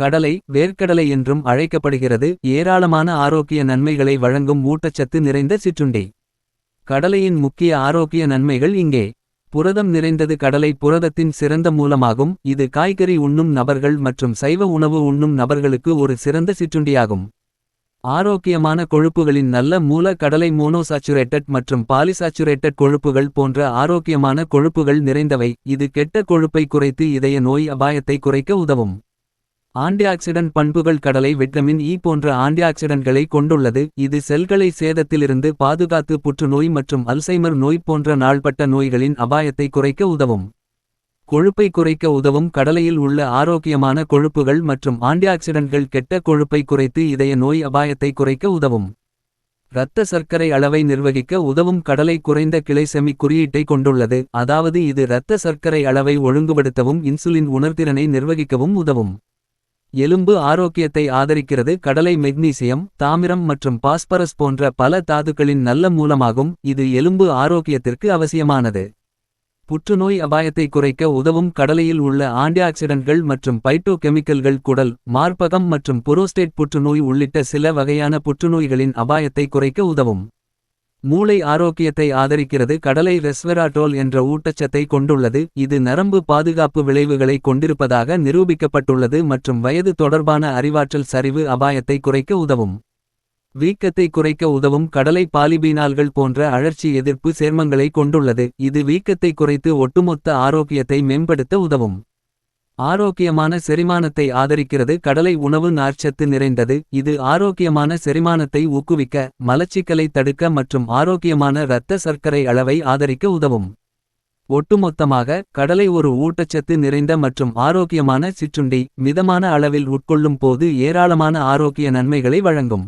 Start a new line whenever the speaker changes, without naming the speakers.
கடலை வேர்க்கடலை என்றும் அழைக்கப்படுகிறது. ஏராளமான ஆரோக்கிய நன்மைகளை வழங்கும் ஊட்டச்சத்து நிறைந்த சிற்றுண்டி. கடலையின் முக்கிய ஆரோக்கிய நன்மைகள் இங்கே. புரதம் நிறைந்தது கடலை புரதத்தின் சிறந்த மூலமாகும். இது காய்கறி உண்ணும் நபர்கள் மற்றும் சைவ உணவு உண்ணும் நபர்களுக்கு ஒரு சிறந்த சிற்றுண்டியாகும். ஆரோக்கியமான கொழுப்புகளின் நல்ல மூல கடலை மோனோசாச்சுரேட்டட் மற்றும் பாலிசாச்சுரேட்டட் கொழுப்புகள் போன்ற ஆரோக்கியமான கொழுப்புகள் நிறைந்தவை. இது கெட்ட கொழுப்பை குறைத்து இதய நோய் அபாயத்தை குறைக்க உதவும். ஆன்டிஆக்சிடன்ட் பண்புகள் கடலை விட்டமின் இ போன்ற ஆன்டிஆக்சிடன்ட்களை கொண்டுள்ளது. இது செல்களை சேதத்திலிருந்து பாதுகாத்து புற்றுநோய் மற்றும் அல்சைமர் நோய் போன்ற நாள்பட்ட நோய்களின் அபாயத்தை குறைக்க உதவும். கொழுப்பை குறைக்க உதவும் கடலையில் உள்ள ஆரோக்கியமான கொழுப்புகள் மற்றும் ஆன்டிஆக்சிடன்ட்கள் கெட்ட கொழுப்பை குறைத்து இதய நோய் அபாயத்தை குறைக்க உதவும். இரத்த சர்க்கரை அளவை நிர்வகிக்க உதவும் கடலை குறைந்த கிளைசெமி குறியீட்டை கொண்டுள்ளது. அதாவது இது இரத்த சர்க்கரை அளவை ஒழுங்குபடுத்தவும் இன்சுலின் உணர்திறனை நிர்வகிக்கவும் உதவும். எலும்பு ஆரோக்கியத்தை ஆதரிக்கிறது கடலை மெக்னீசியம் தாமிரம் மற்றும் பாஸ்பரஸ் போன்ற பல தாதுக்களின் நல்ல மூலமாகும். இது எலும்பு ஆரோக்கியத்திற்கு அவசியமானது. புற்றுநோய் அபாயத்தை குறைக்க உதவும் கடலையில் உள்ள ஆன்டிஆக்சிடன்ட்கள் மற்றும் பைட்டோகெமிக்கல்கள் குடல் மார்பகம் மற்றும் புரோஸ்டேட் புற்றுநோய் உள்ளிட்ட சில வகையான புற்றுநோய்களின் அபாயத்தை குறைக்க உதவும். மூளை ஆரோக்கியத்தை ஆதரிக்கிறது. கடலை ரெஸ்வெராட்டோல் என்ற ஊட்டச்சத்தை கொண்டுள்ளது. இது நரம்பு பாதுகாப்பு விளைவுகளை கொண்டிருப்பதாக நிரூபிக்கப்பட்டுள்ளது மற்றும் வயது தொடர்பான அறிவாற்றல் சரிவு அபாயத்தை குறைக்க உதவும். வீக்கத்தை குறைக்க உதவும் கடலை பாலிபீனால்கள் போன்ற அழற்சி எதிர்ப்பு சேர்மங்களை கொண்டுள்ளது. இது வீக்கத்தை குறைத்து ஒட்டுமொத்த ஆரோக்கியத்தை மேம்படுத்த உதவும். ஆரோக்கியமான செரிமானத்தை ஆதரிக்கிறது. கடலை உணவு நார்ச்சத்து நிறைந்தது. இது ஆரோக்கியமான செரிமானத்தை ஊக்குவிக்க மலச்சிக்கலை தடுக்க மற்றும் ஆரோக்கியமான இரத்த சர்க்கரை அளவை ஆதரிக்க உதவும். ஒட்டுமொத்தமாக கடலை ஒரு ஊட்டச்சத்து நிறைந்த மற்றும் ஆரோக்கியமான சிற்றுண்டி மிதமான அளவில் உட்கொள்ளும் போது ஏராளமான ஆரோக்கிய நன்மைகளை வழங்கும்.